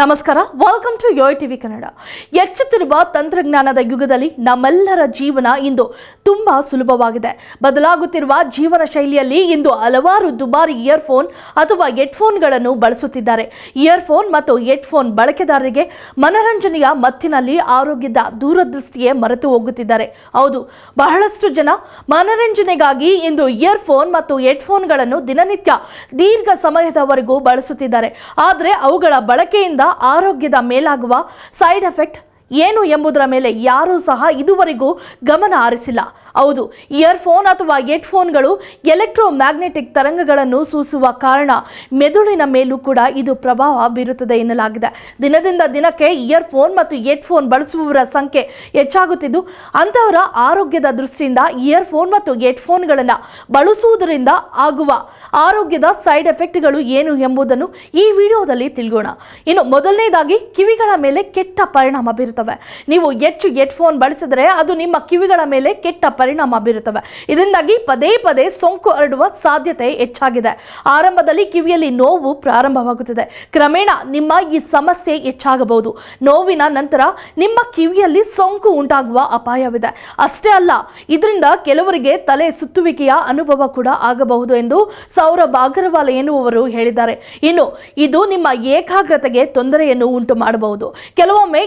ನಮಸ್ಕಾರ welcome to yo TV Kannada ಹೆಚ್ಚುತ್ತಿರುವ ತಂತ್ರಜ್ಞಾನದ ಯುಗದಲ್ಲಿ ನಮ್ಮೆಲ್ಲರ ಜೀವನ ಇಂದು ತುಂಬಾ ಸುಲಭವಾಗಿದೆ. ಬದಲಾಗುತ್ತಿರುವ ಜೀವನ ಶೈಲಿಯಲ್ಲಿ ಇಂದು ಹಲವಾರು ದುಬಾರಿ ಇಯರ್ಫೋನ್ ಅಥವಾ ಹೆಡ್ಫೋನ್ಗಳನ್ನು ಬಳಸುತ್ತಿದ್ದಾರೆ. ಇಯರ್ಫೋನ್ ಮತ್ತು ಹೆಡ್ಫೋನ್ ಬಳಕೆದಾರರಿಗೆ ಮನರಂಜನೆಯ ಮತ್ತಿನಲ್ಲಿ ಆರೋಗ್ಯದ ದೂರದೃಷ್ಟಿಯೇ ಮರೆತು ಹೋಗುತ್ತಿದ್ದಾರೆ. ಹೌದು, ಬಹಳಷ್ಟು ಜನ ಮನರಂಜನೆಗಾಗಿ ಇಂದು ಇಯರ್ಫೋನ್ ಮತ್ತು ಹೆಡ್ಫೋನ್ಗಳನ್ನು ದಿನನಿತ್ಯ ದೀರ್ಘ ಸಮಯದವರೆಗೂ ಬಳಸುತ್ತಿದ್ದಾರೆ. ಆದರೆ ಅವುಗಳ ಬಳಕೆಯಿಂದ ಆರೋಗ್ಯದ ಮೇಲಾಗುವ ಸೈಡ್ ಎಫೆಕ್ಟ್ ಏನು ಎಂಬುದರ ಮೇಲೆ ಯಾರೂ ಸಹ ಇದುವರೆಗೂ ಗಮನ ಹರಿಸಿಲ್ಲ. ಹೌದು, ಇಯರ್ಫೋನ್ ಅಥವಾ ಹೆಡ್ಫೋನ್ಗಳು ಎಲೆಕ್ಟ್ರೋಮ್ಯಾಗ್ನೆಟಿಕ್ ತರಂಗಗಳನ್ನು ಸೂಸುವ ಕಾರಣ ಮೆದುಳಿನ ಮೇಲೂ ಕೂಡ ಇದು ಪ್ರಭಾವ ಬೀರುತ್ತದೆ ಎನ್ನಲಾಗಿದೆ. ದಿನದಿಂದ ದಿನಕ್ಕೆ ಇಯರ್ಫೋನ್ ಮತ್ತು ಹೆಡ್ಫೋನ್ ಬಳಸುವವರ ಸಂಖ್ಯೆ ಹೆಚ್ಚಾಗುತ್ತಿದ್ದು, ಅಂಥವರ ಆರೋಗ್ಯದ ದೃಷ್ಟಿಯಿಂದ ಇಯರ್ಫೋನ್ ಮತ್ತು ಹೆಡ್ಫೋನ್ಗಳನ್ನು ಬಳಸುವುದರಿಂದ ಆಗುವ ಆರೋಗ್ಯದ ಸೈಡ್ ಎಫೆಕ್ಟ್ಗಳು ಏನು ಎಂಬುದನ್ನು ಈ ವಿಡಿಯೋದಲ್ಲಿ ತಿಳಿಯೋಣ ಇನ್ನು ಮೊದಲನೇದಾಗಿ ಕಿವಿಗಳ ಮೇಲೆ ಕೆಟ್ಟ ಪರಿಣಾಮ ಬೀರುತ್ತವೆ. ನೀವು ಹೆಚ್ಚು ಹೆಡ್ಫೋನ್ ಬಳಸಿದರೆ ಅದು ನಿಮ್ಮ ಕಿವಿಗಳ ಮೇಲೆ ಕೆಟ್ಟ ಪರಿಣಾಮ ಬೀರುತ್ತವೆ. ಇದರಿಂದಾಗಿ ಪದೇ ಪದೇ ಸೋಂಕು ಹರಡುವ ಸಾಧ್ಯತೆ ಹೆಚ್ಚಾಗಿದೆ. ಆರಂಭದಲ್ಲಿ ಕಿವಿಯಲ್ಲಿ ನೋವು ಪ್ರಾರಂಭವಾಗುತ್ತದೆ. ಕ್ರಮೇಣ ನಿಮ್ಮ ಈ ಸಮಸ್ಯೆ ಹೆಚ್ಚಾಗಬಹುದು. ನೋವಿನ ನಂತರ ನಿಮ್ಮ ಕಿವಿಯಲ್ಲಿ ಸೋಂಕು ಉಂಟಾಗುವ ಅಪಾಯವಿದೆ. ಅಷ್ಟೇ ಅಲ್ಲ, ಇದರಿಂದ ಕೆಲವರಿಗೆ ತಲೆ ಸುತ್ತುವಿಕೆಯ ಅನುಭವ ಕೂಡ ಆಗಬಹುದು ಎಂದು ಸೌರಭ್ ಅಗರ್ವಾಲ್ ಎನ್ನುವವರು ಹೇಳಿದ್ದಾರೆ. ಇನ್ನು ಇದು ನಿಮ್ಮ ಏಕಾಗ್ರತೆಗೆ ತೊಂದರೆಯನ್ನು ಉಂಟು ಮಾಡಬಹುದು ಕೆಲವೊಮ್ಮೆ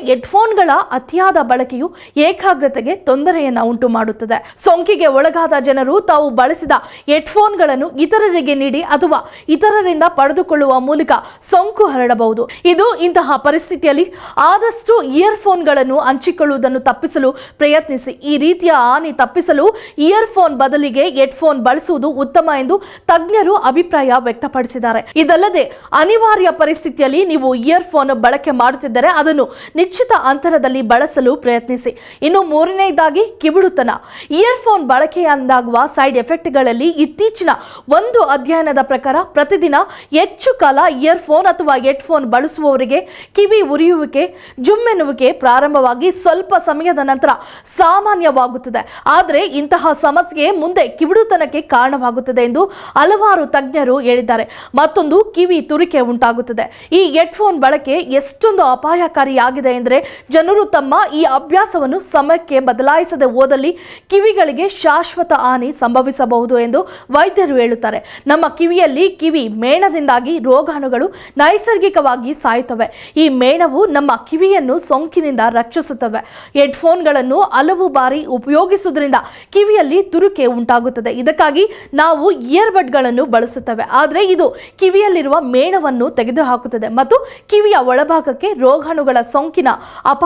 ಹೆಡ್ಫೋನ್ಗಳ ಅತಿಯಾದ ಬಳಕೆಯು ಏಕಾಗ್ರತೆಗೆ ತೊಂದರೆಯನ್ನು ಉಂಟು ಮಾಡುತ್ತದೆ ಸೋಂಕಿಗೆ ಒಳಗಾದ ಜನರು ತಾವು ಬಳಸಿದ ಹೆಡ್ಫೋನ್ಗಳನ್ನು ಇತರರಿಗೆ ನೀಡಿ ಅಥವಾ ಇತರರಿಂದ ಪಡೆದುಕೊಳ್ಳುವ ಮೂಲಕ ಸೋಂಕು ಹರಡಬಹುದು. ಇದು ಇಂತಹ ಪರಿಸ್ಥಿತಿಯಲ್ಲಿ ಆದಷ್ಟು ಇಯರ್ಫೋನ್ಗಳನ್ನು ಹಂಚಿಕೊಳ್ಳುವುದನ್ನು ತಪ್ಪಿಸಲು ಪ್ರಯತ್ನಿಸಿ. ಈ ರೀತಿಯ ಹಾನಿ ತಪ್ಪಿಸಲು ಇಯರ್ಫೋನ್ ಬದಲಿಗೆ ಹೆಡ್ಫೋನ್ ಬಳಸುವುದು ಉತ್ತಮ ಎಂದು ತಜ್ಞರು ಅಭಿಪ್ರಾಯ ವ್ಯಕ್ತಪಡಿಸಿದ್ದಾರೆ. ಇದಲ್ಲದೆ ಅನಿವಾರ್ಯ ಪರಿಸ್ಥಿತಿಯಲ್ಲಿ ನೀವು ಇಯರ್ಫೋನ್ ಬಳಕೆ ಮಾಡುತ್ತಿದ್ದರೆ ಅದನ್ನು ನಿಶ್ಚಿತ ಅಂತರದಲ್ಲಿ ಬಳಸಲು ಪ್ರಯತ್ನಿಸಿ. ಇನ್ನು ಮೂರನೇದಾಗಿ ಕಿವಿಡುತನ. ಇಯರ್ಫೋನ್ ಬಳಕೆಯಿಂದಾಗುವ ಸೈಡ್ ಎಫೆಕ್ಟ್ಗಳಲ್ಲಿ ಇತ್ತೀಚಿನ ಒಂದು ಅಧ್ಯಯನದ ಪ್ರಕಾರ ಪ್ರತಿದಿನ ಹೆಚ್ಚು ಕಾಲ ಇಯರ್ಫೋನ್ ಅಥವಾ ಹೆಡ್ಫೋನ್ ಬಳಸುವವರಿಗೆ ಕಿವಿ ಉರಿಯುವಿಕೆ ಜುಮ್ಮೆನ್ನುವಿಕೆ ಪ್ರಾರಂಭವಾಗಿ ಸ್ವಲ್ಪ ಸಮಯದ ನಂತರ ಸಾಮಾನ್ಯವಾಗುತ್ತದೆ. ಆದರೆ ಇಂತಹ ಸಮಸ್ಯೆ ಮುಂದೆ ಕಿವಿಡುತನಕ್ಕೆ ಕಾರಣವಾಗುತ್ತದೆ ಎಂದು ಹಲವಾರು ತಜ್ಞರು ಹೇಳಿದ್ದಾರೆ. ಮತ್ತೊಂದು ಕಿವಿ ತುರಿಕೆ ಉಂಟಾಗುತ್ತದೆ. ಈ ಹೆಡ್ಫೋನ್ ಬಳಕೆ ಎಷ್ಟೊಂದು ಅಪಾಯಕಾರಿಯಾಗಿದೆ ಎಂದರೆ ಜನರು ತಮ್ಮ ಈ ಅಭ್ಯಾಸವನ್ನು ಸಮಯಕ್ಕೆ ಬದಲಾಯಿಸದೆ ಹೋದಲ್ಲಿ ಕಿವಿಗಳಿಗೆ ಶಾಶ್ವತ ಹಾನಿ ಸಂಭವಿಸಬಹುದು ಎಂದು ವೈದ್ಯರು ಹೇಳುತ್ತಾರೆ. ನಮ್ಮ ಕಿವಿಯಲ್ಲಿ ಕಿವಿ ಮೇಣದಿಂದಾಗಿ ರೋಗಾಣುಗಳು ನೈಸರ್ಗಿಕವಾಗಿ ಸಾಯುತ್ತವೆ. ಈ ಮೇಣವು ನಮ್ಮ ಕಿವಿಯನ್ನು ಸೋಂಕಿನಿಂದ ರಕ್ಷಿಸುತ್ತವೆ. ಹೆಡ್ಫೋನ್ಗಳನ್ನು ಹಲವು ಬಾರಿ ಉಪಯೋಗಿಸುವುದರಿಂದ ಕಿವಿಯಲ್ಲಿ ತುರುಕೆ ಉಂಟಾಗುತ್ತದೆ. ಇದಕ್ಕಾಗಿ ನಾವು ಇಯರ್ಬಡ್ಗಳನ್ನು ಬಳಸುತ್ತವೆ. ಆದರೆ ಇದು ಕಿವಿಯಲ್ಲಿರುವ ಮೇಣವನ್ನು ತೆಗೆದುಹಾಕುತ್ತದೆ ಮತ್ತು ಕಿವಿಯ ಒಳಭಾಗಕ್ಕೆ ರೋಗಾಣುಗಳ ಸೋಂಕಿನ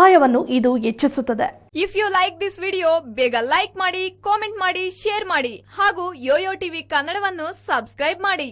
ಅಪಾಯವನ್ನು ಇದು ಹೆಚ್ಚಿಸುತ್ತದೆ. If you like this video ಬೇಗ ಲೈಕ್ ಮಾಡಿ ಕಾಮೆಂಟ್ ಮಾಡಿ ಶೇರ್ ಮಾಡಿ ಹಾಗೂ ಯೋಯೋ ಟಿವಿ ಕನ್ನಡವನ್ನು ಸಬ್ಸ್ಕ್ರೈಬ್ ಮಾಡಿ.